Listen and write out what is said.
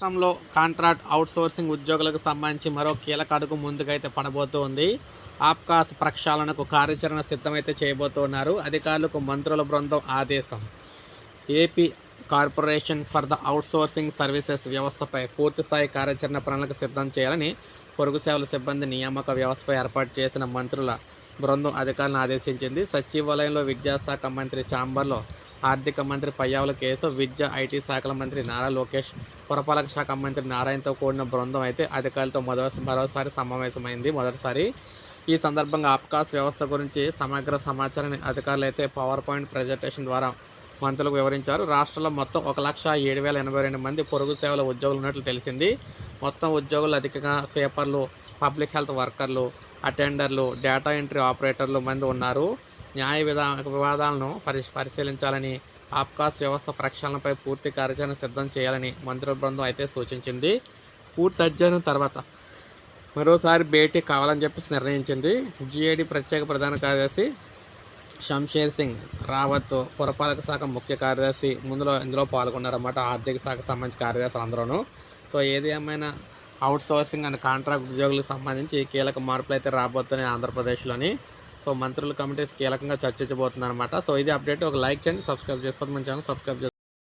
రాష్ట్రంలో contract outsourcing ఉద్యోగులకు సంబంధించి మరో కీలక అడుగు ముందుకైతే పడబోతూ ఉంది. ఆప్కాస్ ప్రక్షాళనకు కార్యాచరణ సిద్ధమైతే చేయబోతున్నారు అధికారులకు మంత్రుల బృందం ఆదేశం. AP corporation for the outsourcing services వ్యవస్థపై పూర్తిస్థాయి కార్యాచరణ ప్రణాళిక సిద్ధం చేయాలని పొరుగు సేవల సిబ్బంది నియామక వ్యవస్థపై ఏర్పాటు చేసిన మంత్రుల బృందం అధికారులను ఆదేశించింది. సచివాలయంలో విద్యాశాఖ మంత్రి చాంబర్లో ఆర్థిక మంత్రి పయ్యావుల కేసు విద్య ఐటీ శాఖల మంత్రి నారా లోకేష్ పురపాలక శాఖ మంత్రి నారాయణతో కూడిన బృందం అయితే అధికారులతో మొదటి మరోసారి సమావేశమైంది. మొదటిసారి ఈ సందర్భంగా ఆప్కాస్ వ్యవస్థ గురించి సమగ్ర సమాచారాన్ని అధికారులు అయితే పవర్ పాయింట్ ప్రజెంటేషన్ ద్వారా మంత్రులకు వివరించారు. రాష్ట్రంలో మొత్తం ఒక లక్ష ఏడు వేల ఎనభై రెండు మంది పొరుగు సేవల ఉద్యోగులు ఉన్నట్లు తెలిసింది. మొత్తం ఉద్యోగులు అధికంగా స్వీపర్లు పబ్లిక్ హెల్త్ వర్కర్లు అటెండర్లు డేటా ఎంట్రీ ఆపరేటర్లు మంది ఉన్నారు. న్యాయ విధా వివాదాలను పరి పరిశీలించాలని ఆప్కాస్ వ్యవస్థ ప్రక్షాళనపై పూర్తి కార్యాచరణ సిద్ధం చేయాలని మంత్రుల బృందం అయితే సూచించింది. పూర్తి అధ్యయనం తర్వాత మరోసారి భేటీ కావాలని చెప్పేసి నిర్ణయించింది. జిఏడి ప్రత్యేక ప్రధాన కార్యదర్శి షంషేర్ సింగ్ రావత్ పురపాలక శాఖ ముఖ్య కార్యదర్శి ముందులో ఇందులో పాల్గొన్నారన్నమాట ఆర్థిక శాఖ సంబంధించిన కార్యదర్శులు అందరూనూ. సో ఏది ఏమైనా అవుట్ సోర్సింగ్ అండ్ కాంట్రాక్ట్ ఉద్యోగులకు సంబంధించి కీలక మార్పులు అయితే రాబోతున్నాయి ఆంధ్రప్రదేశ్లోని. సో మంత్రుల కమిటీ కీలకంగా చర్చించబోతుంది అనమాట సో ఇది అప్డేట్. ఒక లైక్ చేయండి సబ్స్క్రైబ్ చేసుకోండి. మన ఛానల్ సబ్స్క్రైబ్